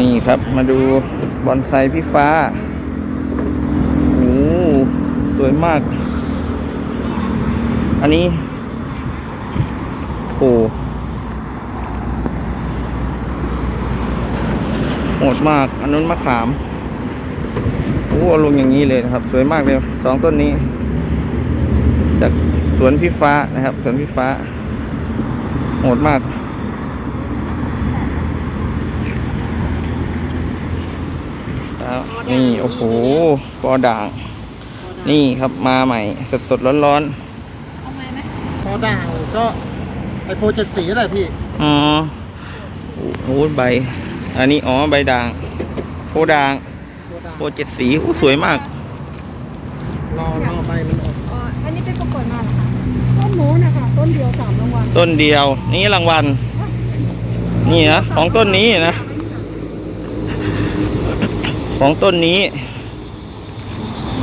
นี่ครับมาดูบอนไซพี่ฟ้าโอ้สวยมาก อันนี้โอ้โหดมาก อันนู้นมะขามโอ้เอาลงอย่างนี้เลยนะครับ สวยมากเลยสองต้นนี้ จากสวนพี่ฟ้านะครับ สวนพี่ฟ้าโหดมาก แล้ว นี่โอ้โหปอด่าง นี่ครับมาใหม่สดสดร้อนร้อนพอด่างก็ไอโพเจ็ดสีอะไรพี่ๆอ๋อโอ้โหใบ อันนี้อ๋อใบด่างโพด่างตัวด่างโพเจ็ดสีอู้สวยมาก รอรอใบมันออกอ๋ออันนี้เป็นประกวดมาเหรอคะต้นหมูนะคะต้นเดียวสามรางวัล ต้นเดียว นี่รางวัล นี่นะของต้นนี้นะ ของต้นนี้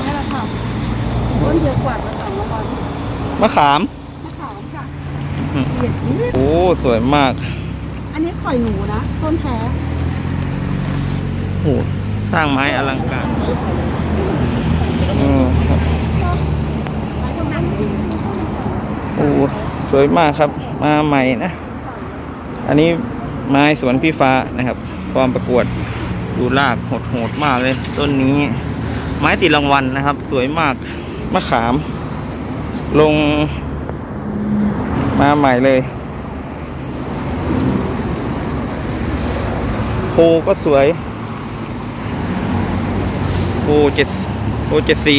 นี่แหละค่ะต้นเดียวกว่ามาสามรางวัลมะขามมะขามค่ะอืมเห็ดนี่โอ้สวยมาก อันนี้ข่อยหนูนะต้นแท้โอ้สร้างไม้อลังการอืมครับไปตรงนั้นโอ้สวยมากครับ มาใหม่นะ อันนี้ไม้สวนพี่ฟ้านะครับฟอร์มประกวด ดูรากโหดๆมากเลย ต้นนี้ ไม้ติดรางวัลนะครับ สวยมากมะขาม ลง มาใหม่เลยโพก็สวยโพเจ็ดโพเจ็ดสี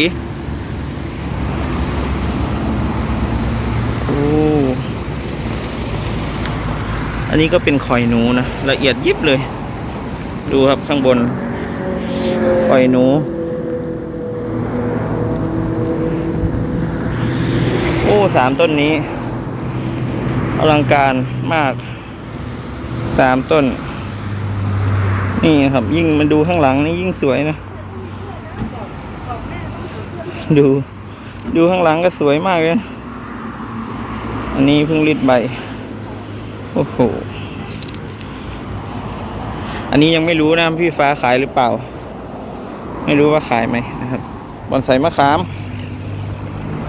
โอ้อันนี้ก็เป็นข่อยหนูนะ ละเอียดยิบเลย ดูครับข้างบนข่อยหนู โอ้สามต้นนี้อลังการมากสามต้น นี่ครับ ยิ่งมันดูข้างหลังนี่ยิ่งสวยนะ ดู ดูข้างหลังก็สวยมากเลย อันนี้เพิ่งริดใบ โอ้โห อันนี้ยังไม่รู้นะพี่ฟ้าขายหรือเปล่า ไม่รู้ว่าขายไหมนะครับบอนไซมะขาม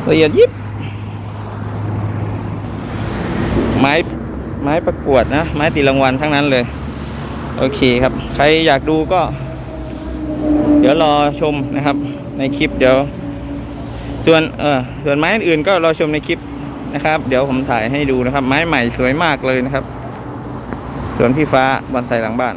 ละเอียดยิบ ไม้ไม้ประกวดนะ ไม้ติดรางวัลทั้งนั้นเลย โอเคครับ ใครอยากดูก็ เดี๋ยวรอชมนะครับ ในคลิปเดี๋ยว ส่วนเออส่วนไม้อื่นก็รอชมในคลิปนะครับ เดี๋ยวผมถ่ายให้ดูนะครับ ไม้ใหม่สวยมากเลยนะครับส่วนพี่ฟ้าบอนไซหลังบ้าน